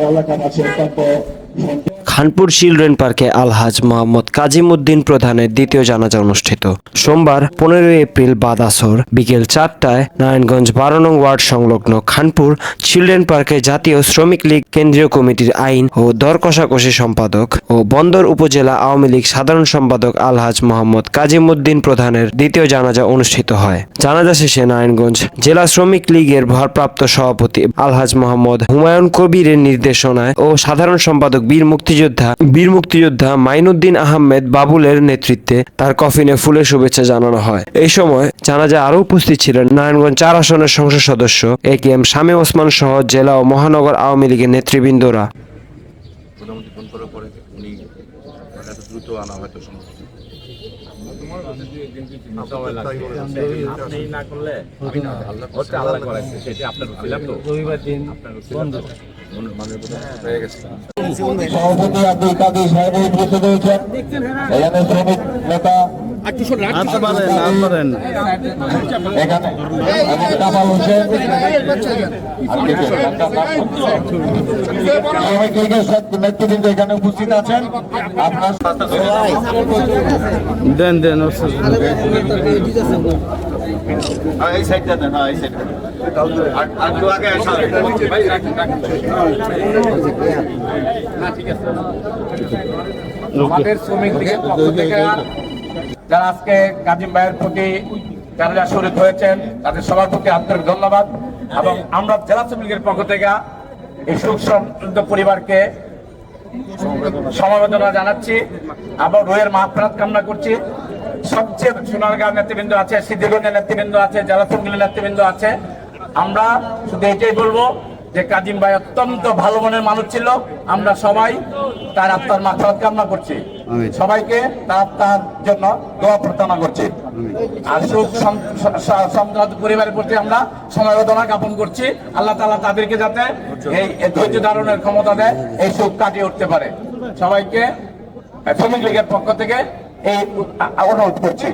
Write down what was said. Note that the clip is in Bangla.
এলাকাবাসী অত্যন্ত খানপুর চিলড্রেন পার্কে আলহাজ মোহাম্মদ কাজিমুদ্দিন প্রধানের দ্বিতীয় জানাজা অনুষ্ঠিত। সোমবার পনেরোই এপ্রিল বাদ আসর বিকেল চারটায় নারায়ণগঞ্জ বারো নং ওয়ার্ড সংলগ্ন খানপুর চিলড্রেন পার্কে জাতীয় শ্রমিক লীগ কেন্দ্রীয় কমিটির আইন ও দর কষাকষি সম্পাদক ও বন্দর উপজেলা আওয়ামী লীগ সাধারণ সম্পাদক আলহাজ মোহাম্মদ কাজিমুদ্দিন প্রধানের দ্বিতীয় জানাজা অনুষ্ঠিত হয়। জানাজা শেষে নারায়ণগঞ্জ জেলা শ্রমিক লীগের ভারপ্রাপ্ত সভাপতি আলহাজ মোহাম্মদ হুমায়ুন কবিরের নির্দেশনায় ও সাধারণ সম্পাদক বীর মুক্তিযোদ্ধা বীর মুক্তিযোদ্ধা মাইনুদ্দিন আহমেদ বাবুলের নেতৃত্বে তার কফিনে ফুলের শুভেচ্ছা জানানো হয়। এই সময় জানাজা আরও উপস্থিত ছিলেন নারায়ণগঞ্জ চার আসনের সংসদ সদস্য A K M Shami Osman সহ জেলা ও মহানগর আওয়ামী লীগের নেতৃবৃন্দরা। এত দ্রুত আনা হয়তো সম্ভব। আপনি না করলে ওটা আল্লাহ করাইছে সেটা আপনার ছিলাম তো রবিবার দিন আপনার ছিলাম তো বোধহয় হয়ে। গেছে। সভাপতি আব্দুল কাদের সাহেব উপস্থিত হয়েছেন। এখানে শ্রমিক নেতা শ্রমিক লীগের সব নেতৃবৃন্দ এখানে উপস্থিত আছেন আপনার দেন দেন এই সাইডটা দেন এই সাইডটা আর আর আগে আসা আমাদের শ্রমিক লীগের পক্ষ থেকে যারা আজকে কাজিম ভাইয়ের প্রতি যারা শহীদ হয়েছেন তাদের সবার প্রতি আন্তরিক ধন্যবাদ। এবং আমরা জেলা শ্রমিক লীগের পক্ষ থেকে এই সুখ সমৃদ্ধ পরিবারকে সমবেদনা জানাচ্ছি। আবার রোহের মাহফরাত কামনা করছি। সবচেয়ে সোনারগাঁও নেতৃবৃন্দ আছে, সিদ্ধিগঞ্জের নেতৃবৃন্দ আছে, জেলা শ্রমিক নেতৃবৃন্দ আছে। আমরা শুধু এটাই বলব যে কাজিম ভাই অত্যন্ত ভালো মনের মানুষ ছিল আমরা সবাই তার আত্মার মাফরাত কামনা করছি। সবাইকে তার আত্মার জন্য দোয়া প্রার্থনা করছি। আর সুখ সম- স- স- সমৃদ্ধ পরিবারের প্রতি আমরা সমবেদনা জ্ঞাপন করছি। আল্লাহ তালা তাদেরকে যাতে এই এই ধৈর্য ধারণের ক্ষমতা দেয় এই সুখ কাটিয়ে উঠতে পারে। সবাইকে শ্রমিক লীগের পক্ষ থেকে এই অনুরোধ করছি।